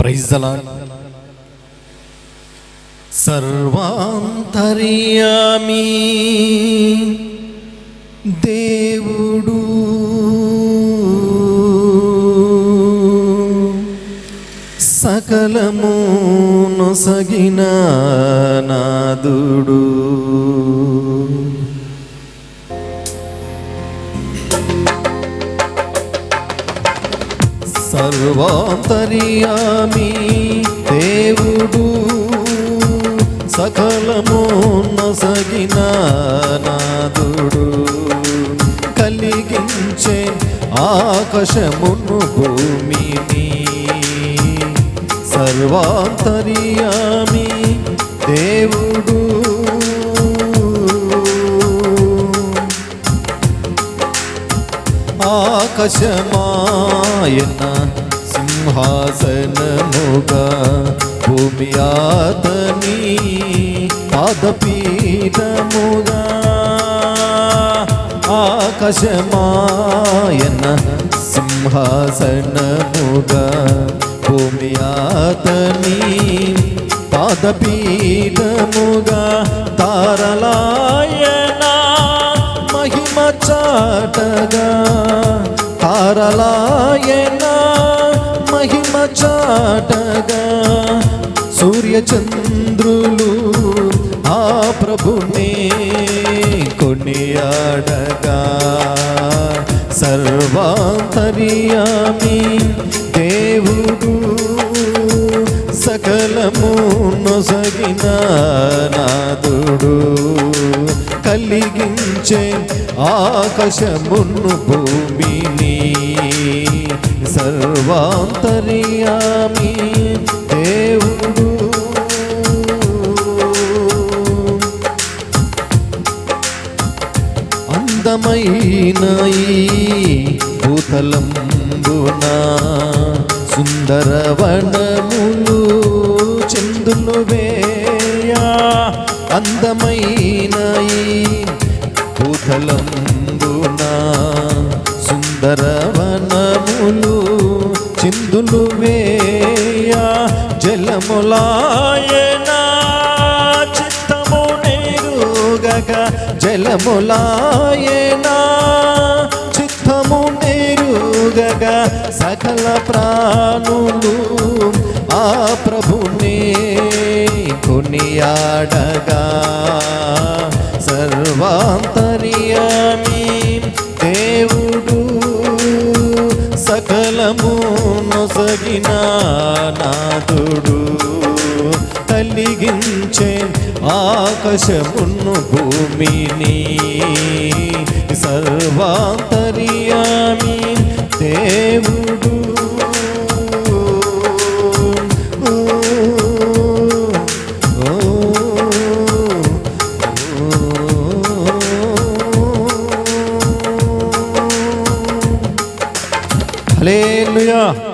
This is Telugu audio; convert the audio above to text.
ప్రైజలా సర్వాంతర్యామి దేవుడు సకలము నొసగిన నాదుడు సర్వాంతర్యామి దేవుడు సకలము నొసగిన నాదుడు కలిగించే ఆకాశమును భూమిని సర్వాంతర్యామి ఆకాశమాయన సింహాసనముగా భూమి ఆతని పాదపీఠముగా ఆకాశమాయన సింహాసనముగా భూమి ఆతని పాదపీఠముగా తారలాయ చాటగా సూర్యచంద్రులు ఆ ప్రభునే కొనియాడగా. సర్వాంతర్యామి దేవుడు సకలము నొసగిన నాదుడు కలిగించే ఆకాశమును భూమిని అందమైన ఈ భూతలంబున సుందరవనములు చందులు వేయా. అందమైనాయి ఈ భూతలంబున సుందరవనములు చిందులు వేయా. జలములాయనా నేరుగక జలములాయనా చిత్తము నేరుగక సకల ప్రాణులు ఆ ప్రభునే కొనియాడగా. సర్వాంతర్యామి దేవుడు సకలము నొసగిన నాథుడు కలిగించే ఆకాశమును భూమిని సర్వాంతర్యామి దేవుడు Hallelujah.